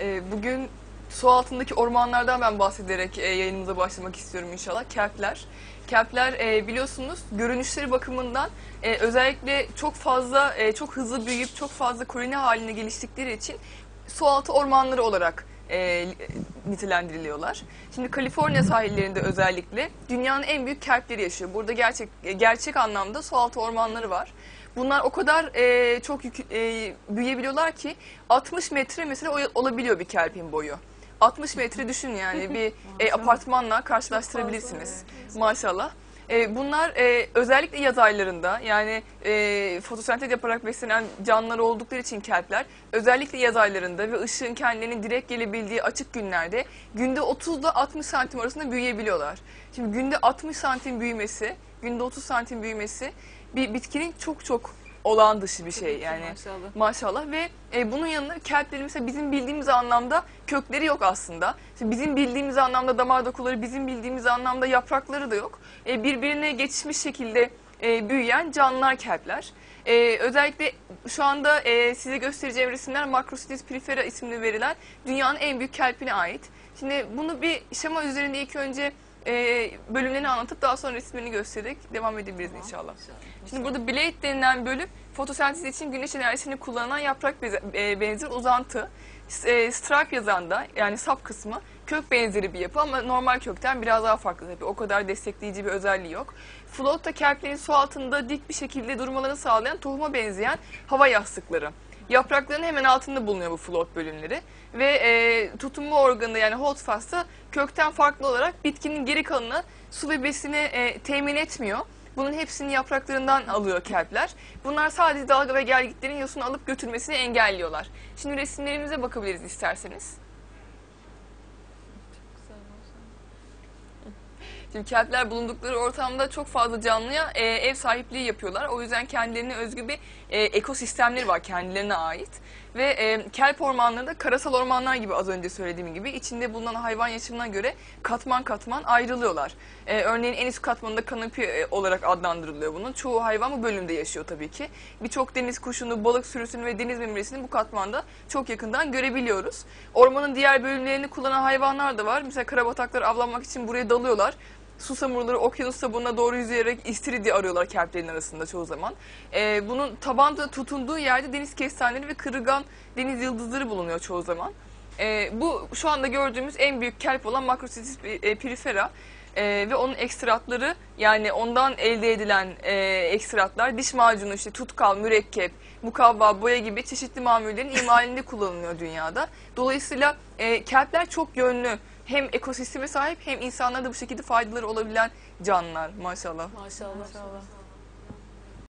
Ee, bugün su altındaki ormanlardan ben bahsederek e, yayınımıza başlamak istiyorum inşallah. Kelpler. Kelpler e, biliyorsunuz görünüşleri bakımından e, özellikle çok fazla, e, çok hızlı büyüyüp çok fazla koloni haline geliştikleri için su altı ormanları olarak e, nitelendiriliyorlar. Şimdi Kaliforniya sahillerinde özellikle dünyanın en büyük kelpleri yaşıyor. Burada gerçek gerçek anlamda su altı ormanları var. Bunlar o kadar e, çok yük- e, büyüyebiliyorlar ki 60 metre mesela olabiliyor bir kelpin boyu. 60 metre düşün yani bir e, apartmanla karşılaştırabilirsiniz. Maşallah. E, bunlar e, özellikle yaz aylarında yani e, fotosentez yaparak beslenen canlılar oldukları için kelpler özellikle yaz aylarında ve ışığın kendilerinin direkt gelebildiği açık günlerde günde 30 ile 60 santim arasında büyüyebiliyorlar. Şimdi günde 60 santim büyümesi, günde 30 santim büyümesi bir bitkinin çok çok olağan dışı bir şey yani. Maşallah. Maşallah ve e, bunun yanında kelplerin mesela bizim bildiğimiz anlamda kökleri yok aslında. İşte bizim bildiğimiz anlamda damar dokuları, bizim bildiğimiz anlamda yaprakları da yok. E, birbirine geçişmiş şekilde e, büyüyen canlılar kelpler. E, özellikle şu anda e, size göstereceğim resimler Macrocystis prifera isimli verilen dünyanın en büyük kelpine ait. Şimdi bunu bir şema üzerinde ilk önce e, bölümlerini anlatıp daha sonra resimlerini göstererek devam edebiliriz inşallah. Şimdi burada blade denilen bölüm fotosentez için güneş enerjisini kullanan yaprak e, benzer uzantı. E, stripe yazanda yani sap kısmı kök benzeri bir yapı ama normal kökten biraz daha farklı tabii. O kadar destekleyici bir özelliği yok. Float da kelplerin su altında dik bir şekilde durmalarını sağlayan tohuma benzeyen hava yastıkları. Yaprakların hemen altında bulunuyor bu float bölümleri ve e, tutunma organı yani holdfast'ta kökten farklı olarak bitkinin geri kalanına su ve besini e, temin etmiyor. Bunun hepsini yapraklarından alıyor kelpler. Bunlar sadece dalga ve gelgitlerin yosunu alıp götürmesini engelliyorlar. Şimdi resimlerimize bakabiliriz isterseniz. Şimdi kelpler bulundukları ortamda çok fazla canlıya e, ev sahipliği yapıyorlar. O yüzden kendilerine özgü bir e, ekosistemleri var kendilerine ait. Ve e, kelp ormanları da karasal ormanlar gibi az önce söylediğim gibi içinde bulunan hayvan yaşamına göre katman katman ayrılıyorlar. E, örneğin en üst katmanında kanopi e, olarak adlandırılıyor bunun. Çoğu hayvan bu bölümde yaşıyor tabii ki. Birçok deniz kuşunu, balık sürüsünü ve deniz memerisini bu katmanda çok yakından görebiliyoruz. Ormanın diğer bölümlerini kullanan hayvanlar da var. Mesela karabataklar avlanmak için buraya dalıyorlar. Susamurları okyanus tabanına doğru yüzerek istiridye arıyorlar kelplerin arasında çoğu zaman. Ee, bunun tabanda tutunduğu yerde deniz kestaneleri ve kırıgan deniz yıldızları bulunuyor çoğu zaman. Ee, bu şu anda gördüğümüz en büyük kelp olan Macrocystis e, perifera Ee, ve onun ekstratları yani ondan elde edilen e, ekstratlar diş macunu işte tutkal, mürekkep, mukavva, boya gibi çeşitli mamullerin imalinde kullanılıyor dünyada. Dolayısıyla e, kelpler çok yönlü hem ekosisteme sahip hem insanlara da bu şekilde faydaları olabilen canlılar maşallah. Maşallah.